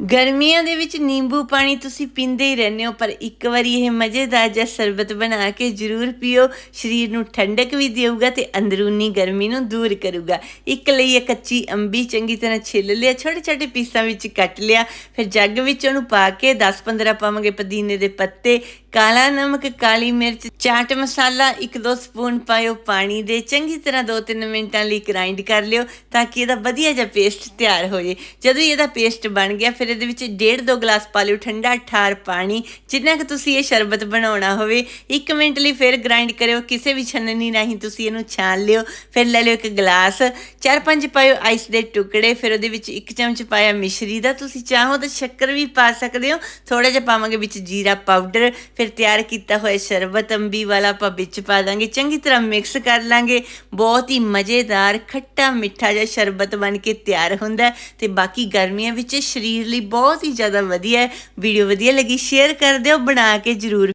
ਗਰਮੀਆਂ ਦੇ ਵਿੱਚ ਨਿੰਬੂ ਪਾਣੀ ਤੁਸੀਂ ਪੀਂਦੇ ਹੀ ਰਹਿੰਦੇ ਹੋ, ਪਰ ਇੱਕ ਵਾਰੀ ਇਹ ਮਜ਼ੇਦਾਰ ਜਿਹਾ ਸ਼ਰਬਤ ਬਣਾ ਕੇ ਜ਼ਰੂਰ ਪੀਓ। ਸਰੀਰ ਨੂੰ ਠੰਡਕ ਵੀ ਦੇਊਗਾ ਤੇ ਅੰਦਰੂਨੀ ਗਰਮੀ ਨੂੰ ਦੂਰ ਕਰੂਗਾ। ਇੱਕ ਲਈ ਇਹ ਕੱਚੀ ਅੰਬੀ ਚੰਗੀ ਤਰ੍ਹਾਂ ਛਿੱਲ ਲਿਆ, ਛੋਟੇ ਛੋਟੇ ਪੀਸਾਂ ਵਿੱਚ ਕੱਟ ਲਿਆ, ਫਿਰ ਜੱਗ ਵਿੱਚ ਉਹਨੂੰ ਪਾ ਕੇ 10-15 ਪਾਵਾਂਗੇ ਪੁਦੀਨੇ ਦੇ ਪੱਤੇ, ਕਾਲਾ ਨਮਕ, ਕਾਲੀ ਮਿਰਚ, ਚਾਟ ਮਸਾਲਾ 1-2 ਸਪੂਨ ਪਾਇਓ ਪਾਣੀ ਦੇ, ਚੰਗੀ ਤਰ੍ਹਾਂ 2-3 ਮਿੰਟਾਂ ਲਈ ਗ੍ਰਾਈਂਡ ਕਰ ਲਿਓ ਤਾਂ ਕਿ ਇਹਦਾ ਵਧੀਆ ਜਿਹਾ ਪੇਸਟ ਤਿਆਰ ਹੋ ਜੇ। ਜਦੋਂ ਹੀ ਇਹਦਾ ਪੇਸਟ ਬਣ ਗਿਆ, ਫਿਰ ਦੇ ਵਿੱਚ ਡੇਢ ਦੋ ਗਲਾਸ ਪਾ ਲਿਓ ਠੰਡਾ ਠਾਰ ਪਾਣੀ, ਜਿੰਨਾ ਕਿ ਤੁਸੀਂ ਇਹ ਸ਼ਰਬਤ ਬਣਾਉਣਾ ਹੋਵੇ 1 ਮਿੰਟ ਲਈ ਫਿਰ ਗ੍ਰਾਈਂਡ ਕਰਿਓ, ਕਿਸੇ ਵੀ ਛੰਨਣੀ ਰਾਹੀਂ ਤੁਸੀਂ ਇਹਨੂੰ ਛਾਣ ਲਿਓ, ਫਿਰ ਲੈ ਲਿਓ ਇੱਕ ਗਲਾਸ 4-5 ਪਾਇਓ ਆਈਸ ਦੇ ਟੁਕੜੇ, ਫਿਰ ਉਹਦੇ ਵਿੱਚ ਇੱਕ ਚਮਚ ਪਾਇਆ ਮਿਸ਼ਰੀ ਦਾ ਤੁਸੀਂ ਚਾਹੋ ਤਾਂ ਸ਼ੱਕਰ ਵੀ ਪਾ ਸਕਦੇ ਹੋ ਥੋੜਾ ਜਿਹਾ ਪਾਵਾਂਗੇ ਵਿੱਚ ਜੀਰਾ ਪਾਊਡਰ ਫਿਰ ਤਿਆਰ ਕੀਤਾ ਹੋਇਆ ਸ਼ਰਬਤ ਅੰਬੀ ਵਾਲਾ ਆਪਾਂ ਵਿੱਚ ਪਾ ਦਾਂਗੇ, ਚੰਗੀ ਤਰ੍ਹਾਂ ਮਿਕਸ ਕਰ ਲਾਂਗੇ, ਬਹੁਤ ਹੀ ਮਜ਼ੇਦਾਰ, ਖੱਟਾ ਮਿੱਠਾ ਜਿਹਾ ਸ਼ਰਬਤ ਬਣ ਕੇ ਤਿਆਰ ਹੁੰਦਾ ਹੈ ਤੇ ਬਾਕੀ ਗਰਮੀਆਂ ਵਿੱਚ ਸਰੀਰ ਲਈ ਬਹੁਤ ਹੀ ਜ਼ਿਆਦਾ ਵਧੀਆ ਹੈ ਵੀਡੀਓ ਵਧੀਆ ਲੱਗੀ। ਸ਼ੇਅਰ ਕਰ ਦਿਓ, ਬਣਾ ਕੇ ਜ਼ਰੂਰ